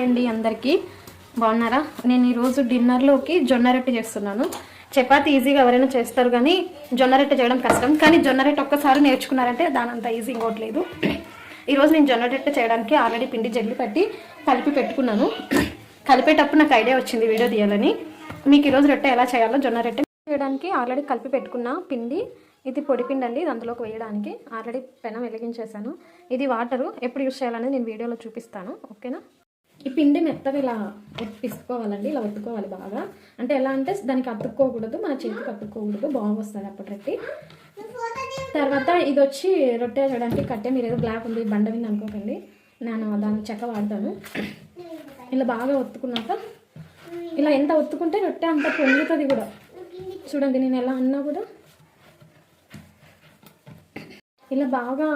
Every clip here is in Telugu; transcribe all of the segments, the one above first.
అండి అందరికీ. బాగున్నారా? నేను ఈరోజు డిన్నర్లోకి జొన్న రొట్టె చేస్తున్నాను. చపాతి ఈజీగా ఎవరైనా చేస్తారు కానీ జొన్న రొట్టె చేయడం కష్టం. కానీ జొన్న రొట్టె ఒక్కసారి నేర్చుకున్నారంటే దాని అంత ఈజీ ఇంకోట్లేదు. ఈరోజు నేను జొన్న రొట్టె చేయడానికి ఆల్రెడీ పిండి జల్లి పట్టి కలిపి పెట్టుకున్నాను. కలిపేటప్పుడు నాకు ఐడియా వచ్చింది వీడియో తీయాలని. మీకు ఈరోజు రొట్టె ఎలా చేయాలో జొన్న రొట్టె చేయడానికి ఆల్రెడీ కలిపి పెట్టుకున్న పిండి ఇది పొడి పిండి అండి అందులోకి వేయడానికి. ఆల్రెడీ పెనం వెలిగించేశాను. ఇది వాటరు ఎప్పుడు యూస్ చేయాలనేది నేను వీడియోలో చూపిస్తాను. ఓకేనా? ఈ పిండి మెత్తగా ఇలా పిసుకోవాలండి ఇలా ఒత్తుకోవాలి బాగా. అంటే ఎలా అంటే దానికి అతుక్కోకూడదు మన చేతికి అతుక్కోకూడదు బాగా వస్తుంది అప్పటి తర్వాత ఇది వచ్చి రొట్టె చేయడానికి కట్టే మీరు ఏదో బ్లాక్ ఉంది బండ వింది అనుకోకండి. నేను దాన్ని చెక్క వాడతాను. ఇలా బాగా ఒత్తుకున్నాక ఇలా ఎంత ఒత్తుకుంటే రొట్టె అంత పొంగుతుంది కూడా. చూడండి నేను ఎలా అన్నా కూడా. ఇలా బాగా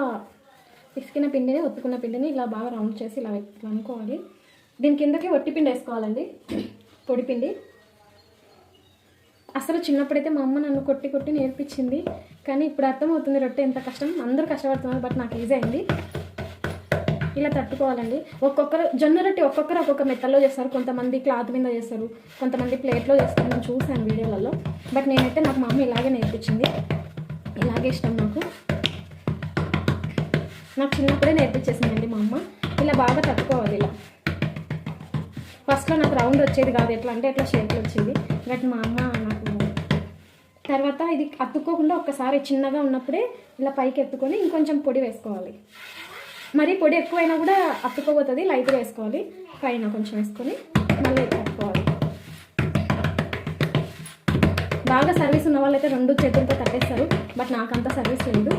పిసికిన పిండిని ఒత్తుకున్న పిండిని ఇలా బాగా రౌండ్ చేసి ఇలా ఇట్లా అనుకోవాలి. దీని కిందకి వట్టి పిండి వేసుకోవాలండి. పొడి పిండి. అసలు చిన్నప్పుడైతే మా అమ్మ నన్ను కొట్టి కొట్టి నేర్పించింది. కానీ ఇప్పుడు అర్థమవుతుంది రొట్టె ఎంత కష్టం. అందరూ కష్టపడుతున్నారు బట్ నాకు ఈజీ అయింది. ఇలా తట్టుకోవాలండి. ఒక్కొక్కరు జొన్న రొట్టె ఒక్కొక్కరు ఒక్కొక్క మెత్తల్లో చేస్తారు. కొంతమంది క్లాత్ మీద చేస్తారు. కొంతమంది ప్లేట్లో చేస్తారు. నేను చూశాను వీడియోలలో. బట్ నేనైతే నాకు మా అమ్మ ఇలాగే నేర్పించింది. ఇలాగే ఇష్టం నాకు. నాకు చిన్నప్పుడే నేర్పించేసిందండి మా అమ్మ. ఇలా బాగా తట్టుకోవాలి ఇలా. ఫస్ట్లో నాకు రౌండ్ వచ్చేది కాదు. ఎట్లా అంటే ఎట్లా షేప్లో వచ్చేది. బట్ మా అమ్మ నాకు తర్వాత ఇది అతుక్కోకుండా ఒక్కసారి చిన్నగా ఉన్నప్పుడే ఇలా పైకి ఎత్తుకొని ఇంకొంచెం పొడి వేసుకోవాలి. మరి పొడి ఎక్కువైనా కూడా అతుక్కోబోతుంది లైట్గా వేసుకోవాలి. పైన కొంచెం వేసుకొని మళ్ళీ కట్టుకోవాలి. బాగా సర్వీస్ ఉన్న వాళ్ళైతే రెండు చేతులతో తట్టేస్తారు బట్ నాకంత సర్వీస్ లేదు.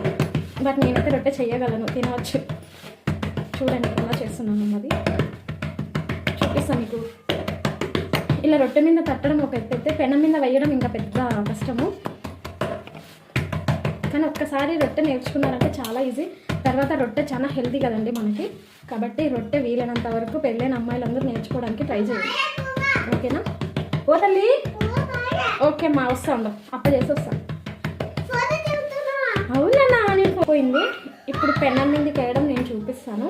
బట్ నేనైతే రొట్టె చేయగలను. తినవచ్చు. చూడండి ఎలా చేస్తున్నాను మరి. చూపిస్తాను మీకు. ఇలా రొట్టె మీద తట్టడం ఒక ఎత్తు పెనం మీద వేయడం ఇంకా పెద్ద కష్టము. కానీ ఒక్కసారి రొట్టె నేర్చుకున్నారంటే చాలా ఈజీ. తర్వాత రొట్టె చాలా హెల్తీ కదండి మనకి. కాబట్టి రొట్టె వీలైనంత వరకు పెళ్ళైన అమ్మాయిలందరూ నేర్చుకోవడానికి ట్రై చేయండి. ఓకేనా? ఓ తల్లి. ఓకే మా వస్తా ఉండవు అప్ప చేసి వస్తాను అవునా నేను పోయింది. ఇప్పుడు పెనం మీదకి వేయడం నేను చూపిస్తాను.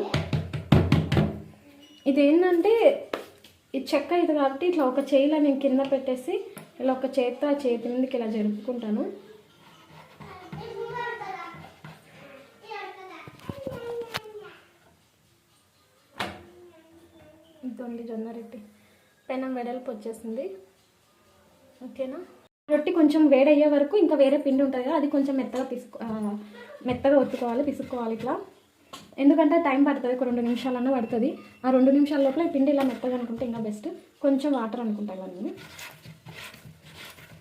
ఇది ఈ చెక్క ఇది కాబట్టి ఇట్లా ఒక చేయిలో నేను కింద పెట్టేసి ఇలా ఒక చేత్తో ఆ చేతి మీదకి ఇలా జరుపుకుంటాను. ఇదండి జొన్న రొట్టి. పెనం వెడల్పు వచ్చేసింది. ఓకేనా? రొట్టి కొంచెం వేడయ్యే వరకు ఇంకా వేరే పిండి ఉంటుంది కదా అది కొంచెం మెత్తగా పిసుకు మెత్తగా ఒత్తుకోవాలి పిసుక్కోవాలి ఇట్లా. ఎందుకంటే టైం పడుతుంది ఒక రెండు నిమిషాలన్నా పడుతుంది. ఆ రెండు నిమిషాల లోపల ఈ పిండి ఇలా మెత్తగా అనుకుంటే ఇంకా బెస్ట్ కొంచెం వాటర్ అనుకుంటాను నేను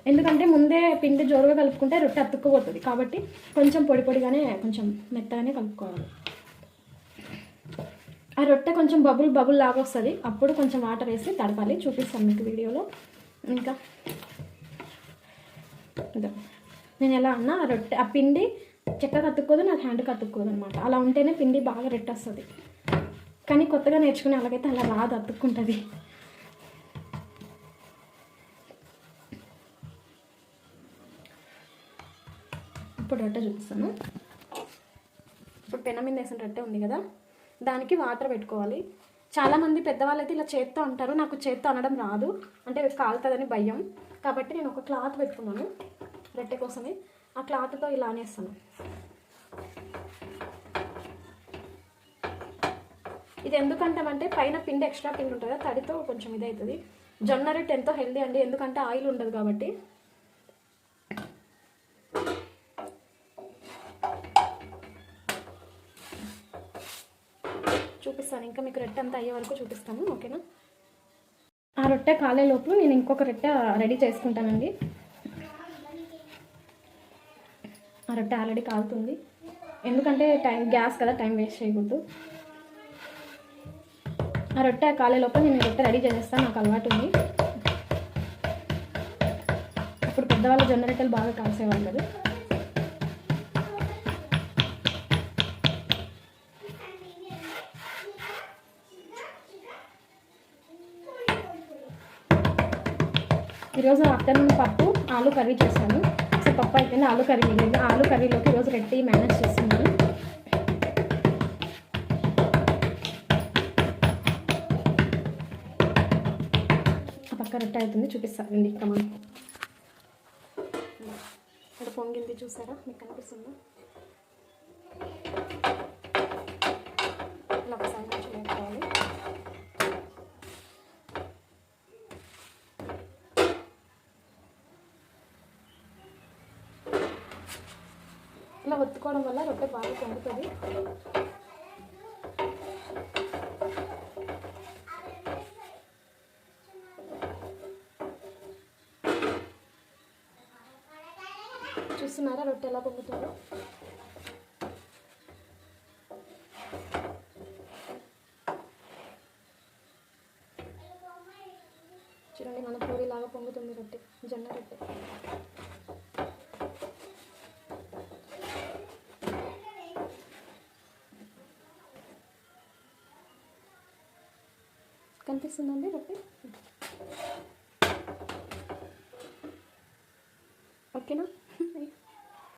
ఎందుకంటే ముందే పిండి జోరుగా కలుపుకుంటే రొట్టె అతుక్కుపోతుంది. కాబట్టి కొంచెం పొడి పొడిగానే కొంచెం మెత్తగానే కలుపుకోవాలి. ఆ రొట్టె కొంచెం బబుల్ బబుల్ లాగా వస్తుంది. అప్పుడు కొంచెం వాటర్ వేసి తడపాలి. చూపిస్తాను మీకు వీడియోలో. ఇంకా ఇదో. నేను ఎలా అన్నా ఆ రొట్టె ఆ పిండి చెక్క కత్తుక్కోదు నాకు హ్యాండ్ కత్తుక్కోదు అనమాట అలా ఉంటేనే పిండి బాగా రెట్టు వస్తుంది కానీ కొత్తగా నేర్చుకునే అలాగైతే అలా రాదు అతుక్కుంటుంది. ఇప్పుడు రొట్టె చూపిస్తాను. ఇప్పుడు పెనం మీద వేసిన రొట్టె ఉంది కదా దానికి వాటర్ పెట్టుకోవాలి. చాలామంది పెద్దవాళ్ళు అయితే ఇలా చేత్తో అంటారు నాకు చేత్తో అనడం రాదు. అంటే కాలుతుందని భయం. కాబట్టి నేను ఒక క్లాత్ పెట్టుకున్నాను రొట్టె కోసమే. ఆ క్లాత్తో ఇలా అనేస్తాను. ఇది ఎందుకంటామంటే పైన పిండి ఎక్స్ట్రా పిండి ఉంటుంది కదా తడితో కొంచెం ఇది అవుతుంది జొన్న రొట్టె ఎంతో హెల్దీ అండి ఎందుకంటే ఆయిల్ ఉండదు కాబట్టి. చూపిస్తాను ఇంకా మీకు రొట్టె అంతా అయ్యే వరకు చూపిస్తాను ఓకేనా? ఆ రొట్టె కాలేలోపు నేను ఇంకొక రొట్టె రెడీ చేసుకుంటానండి ఆ రొట్టె ఆల్రెడీ కాలుతుంది. ఎందుకంటే టైం గ్యాస్ కదా టైం వేస్ట్ చేయకూడదు. ఆ రొట్టె కాలే లోపల నేను రొట్టె రెడీ చేసేస్తాను నాకు అలవాటు ఉంది. ఇప్పుడు పెద్దవాళ్ళు జొన్న రొట్టెలు బాగా కాల్చేవాళ్ళు కదా. ఈరోజు ఆఫ్టర్నూన్ పప్పు ఆలు కర్రీ చేశాను. పప్పు అయితేనే ఆలు కర్రీ మిగిలింది ఆలు కర్రీలోకి ఈరోజు రెడ్డి మేనేజ్ చేస్తున్నాను. పక్క రొట్టె అవుతుంది చూపిస్తారండి ఇంకా మనం ఇక్కడ పొంగింది చూసారా? మీకు కనిపిస్తుందా? ఇలా ఒత్తుకోవడం వల్ల రొట్టె బాగా పొంగుతుంది. చూస్తున్నారా రొట్టె ఎలా పొంగుతుందో? చూడండి మన పూరిలాగా పొంగుతుంది రొట్టె జొన్న రొట్టె. కనిపిస్తుందండి రొట్టె?